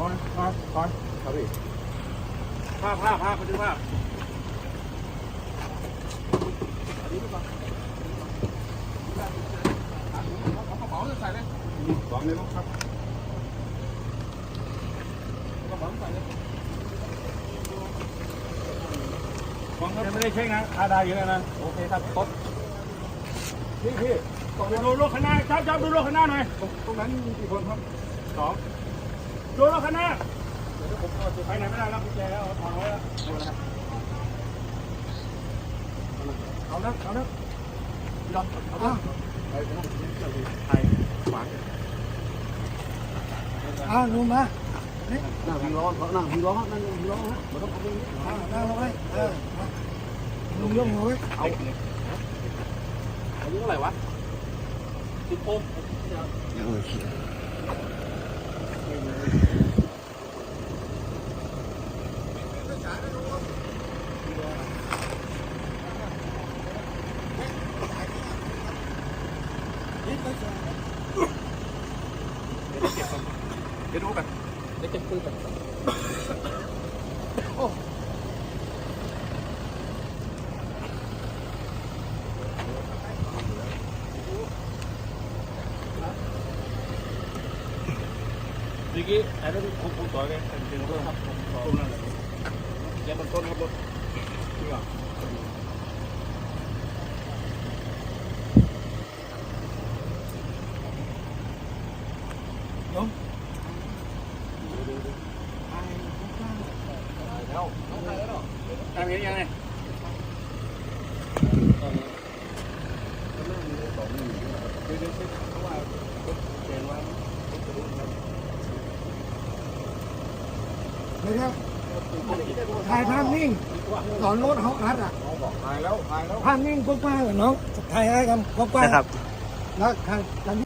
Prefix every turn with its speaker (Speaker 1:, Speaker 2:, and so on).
Speaker 1: ก้อนก้อนก้อน
Speaker 2: ครับพี่ภาพภาพภาพไปดูภาพขอ
Speaker 1: งในรถครับกระ
Speaker 2: เป๋าใส่เลย
Speaker 1: ขอ
Speaker 2: งครับ
Speaker 1: ไม่ได้เช็คนะอาดาอยู่แล้วนะ
Speaker 2: โอเคครับครบนี่พี่
Speaker 1: ดูรถข้างหน้าจับจับดูรถข้างหน้าหน่อย
Speaker 2: ตรงนั้นมีกี่คนครับ
Speaker 1: สอง โยนเอาข้างหน้าไปไหนไม่ได้แล้วพี่แจ๊เอาถอนไว้แล้ว
Speaker 2: เอานะเอานะยอมเอาบ้าง
Speaker 1: ไปขวาง
Speaker 2: อ่าวลุงมานั่งพิงล้อเขานั่งพิงล้อนั่งพิงล้อฮะมันต้องเอาไปนั่งลงไปเออลุงยกมือไว้
Speaker 1: เอาอายุเท่าไหร่วะสิบหก
Speaker 2: เก็บก่อนเดี๋ยวดูกันเดี๋ยวเก็บปืนกัน
Speaker 1: โอ้ดีกี้อันนั้นคุมคุมต่อเลเป็นเรื่องครับคุมต่อนั่นแหละแกมันต้นครับรถนี่อะ ยมแล้วทำยังไง
Speaker 2: ไม่ได้ถ่ายภาพนิ่งสอนรถฮอกฮัทอะ
Speaker 1: ถ่ายแล้วถ่ายแล้ว
Speaker 2: ภาพนิ่งกว้างๆเหรอน้องถ่ายอะไรกันกว้างๆนะครับแล้วถ่าย